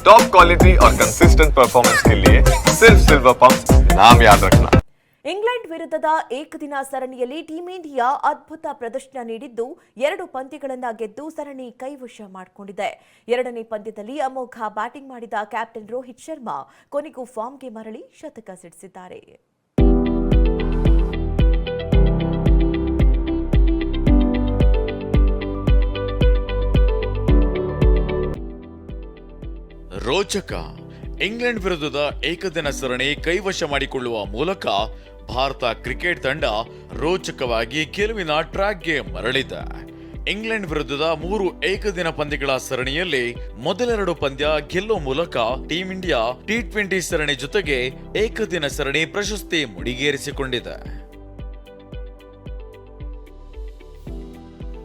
Top quality और consistent performance के लिए सिर्फ सिल्वर पंप नाम याद रखना ಇಂಗ್ಲೆಂಡ್ ವಿರುದ್ಧದ ಏಕದಿನ ಸರಣಿಯಲ್ಲಿ ಟೀಂ ಇಂಡಿಯಾ ಅದ್ಭುತ ಪ್ರದರ್ಶನ ನೀಡಿದ್ದು ಎರಡು ಪಂದ್ಯಗಳನ್ನ ಗೆದ್ದು ಸರಣಿ ಕೈವಶ ಮಾಡಿಕೊಂಡಿದೆ ಎರಡನೇ ಪಂದ್ಯದಲ್ಲಿ ಅಮೋಘ ಬ್ಯಾಟಿಂಗ್ ಮಾಡಿದ ಕ್ಯಾಪ್ಟನ್ ರೋಹಿತ್ ಶರ್ಮಾ ಕೊನೆಗೂ ಫಾರ್ಮ್ಗೆ ಮರಳಿ ಶತಕ ಸಿಡಿಸಿದ್ದಾರೆ ರೋಚಕ. ಇಂಗ್ಲೆಂಡ್ ವಿರುದ್ಧದ ಏಕದಿನ ಸರಣಿ ಕೈವಶ ಮಾಡಿಕೊಳ್ಳುವ ಮೂಲಕ ಭಾರತ ಕ್ರಿಕೆಟ್ ತಂಡ ರೋಚಕವಾಗಿ ಗೆಲುವಿನ ಟ್ರ್ಯಾಕ್ಗೆ ಮರಳಿದೆ. ಇಂಗ್ಲೆಂಡ್ ವಿರುದ್ಧದ ಮೂರು ಏಕದಿನ ಪಂದ್ಯಗಳ ಸರಣಿಯಲ್ಲಿ ಮೊದಲೆರಡು ಪಂದ್ಯ ಗೆಲ್ಲುವ ಮೂಲಕ ಟೀಂ ಇಂಡಿಯಾ ಟಿ ಟ್ವೆಂಟಿ ಸರಣಿ ಜೊತೆಗೆ ಏಕದಿನ ಸರಣಿ ಪ್ರಶಸ್ತಿ ಮುಡಿಗೇರಿಸಿಕೊಂಡಿದೆ.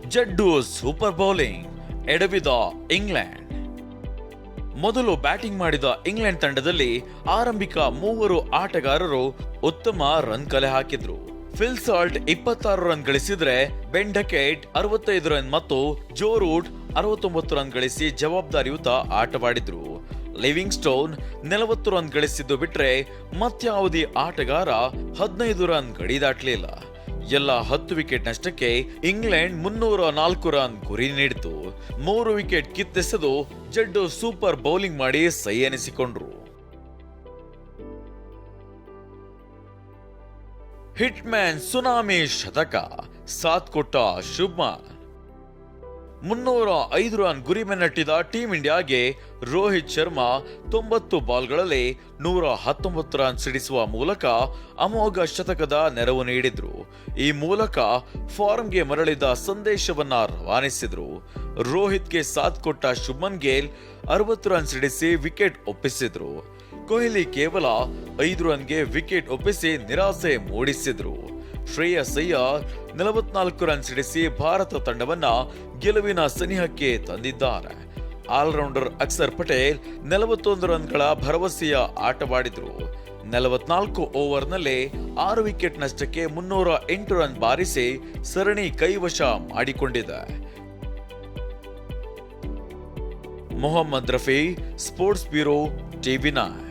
ಜಡ್ಡು ಸೂಪರ್ ಬೌಲಿಂಗ್ ಎಡವಿದ ಇಂಗ್ಲೆಂಡ್. ಮೊದಲು ಬ್ಯಾಟಿಂಗ್ ಮಾಡಿದ ಇಂಗ್ಲೆಂಡ್ ತಂಡದಲ್ಲಿ ಆರಂಭಿಕ ಮೂವರು ಆಟಗಾರರು ಉತ್ತಮ ರನ್ ಕಲೆ ಹಾಕಿದ್ರು. ಫಿಲ್ ಸಾಲ್ಟ್ ಇಪ್ಪತ್ತಾರು ರನ್ ಗಳಿಸಿದ್ರೆ ಡಕೆಟ್ ಅರವತ್ತೈದು ರನ್ ಮತ್ತು ಜೋ ರೂಟ್ ಅರವತ್ತೊಂಬತ್ತು ರನ್ ಗಳಿಸಿ ಜವಾಬ್ದಾರಿಯುತ ಆಟವಾಡಿದ್ರು. ಲಿವಿಂಗ್ ಸ್ಟೋನ್ ನಲವತ್ತು ರನ್ ಗಳಿಸಿದ್ದು ಬಿಟ್ರೆ ಮತ್ಯಾವುದೇ ಆಟಗಾರ ಹದಿನೈದು ರನ್ ಗಡಿ ದಾಟಲಿಲ್ಲ. ಎಲ್ಲ ಹತ್ತು ವಿಕೆಟ್ ನಷ್ಟಕ್ಕೆ ಇಂಗ್ಲೆಂಡ್ ಮುನ್ನೂರ ನಾಲ್ಕು ರನ್ ಗುರಿ ನೀಡಿತು. ಮೂರು ವಿಕೆಟ್ ಕಿತ್ತೆಸೆದು ಜಡ್ಡು ಸೂಪರ್ ಬೌಲಿಂಗ್ ಮಾಡಿ ಸೈ ಎನಿಸಿಕೊಂಡ್ರು. ಹಿಟ್ ಮ್ಯಾನ್ ಸುನಾಮಿ ಶತಕ ಸಾಥ್ ಕೊಟ್ಟ ಶುಭ್ಮನ್ ಮುನ್ನೂರ ಐದು ರನ್ ಗುರಿ ಮೆನ್ನಟ್ಟಿದ ಟೀಂ ಇಂಡಿಯಾಗೆ ರೋಹಿತ್ ಶರ್ಮಾ ತೊಂಬತ್ತು ಬಾಲ್ಗಳಲ್ಲಿ ನೂರ ಹತ್ತೊಂಬತ್ತು ರನ್ ಸಿಡಿಸುವ ಮೂಲಕ ಅಮೋಘ ಶತಕದ ನೆರವು ನೀಡಿದ್ರು. ಈ ಮೂಲಕ ಫಾರ್ಮ್ಗೆ ಮರಳಿದ ಸಂದೇಶವನ್ನ ರವಾನಿಸಿದ್ರು. ರೋಹಿತ್ಗೆ ಸಾಥ್ ಕೊಟ್ಟ ಶುಭಮನ್ ಗೇಲ್ ಅರವತ್ತು ರನ್ ಸಿಡಿಸಿ ವಿಕೆಟ್ ಒಪ್ಪಿಸಿದ್ರು. ಕೊಹ್ಲಿ ಕೇವಲ ಐದು ರನ್ಗೆ ವಿಕೆಟ್ ಒಪ್ಪಿಸಿ ನಿರಾಸೆ ಮೂಡಿಸಿದ್ರು. ಶ್ರೇಯಸ್ ಅಯ್ಯರ್ ನಲವತ್ನಾಲ್ಕು ರನ್ ಸಿಡಿಸಿ ಭಾರತ ತಂಡವನ್ನ ಗೆಲುವಿನ ಸನಿಹಕ್ಕೆ ತಂದಿದ್ದಾರೆ. ಆಲ್ರೌಂಡರ್ ಅಕ್ಸರ್ ಪಟೇಲ್ ನಲವತ್ತೊಂದು ರನ್ಗಳ ಭರವಸೆಯ ಆಟವಾಡಿದ್ರು. ನಲವತ್ನಾಲ್ಕು ಓವರ್ನಲ್ಲಿ ಆರು ವಿಕೆಟ್ ನಷ್ಟಕ್ಕೆ ಮುನ್ನೂರ ಎಂಟು ರನ್ ಬಾರಿಸಿ ಸರಣಿ ಕೈವಶ ಮಾಡಿಕೊಂಡಿದೆ. Mohammed Rafi sports bureau TV nine.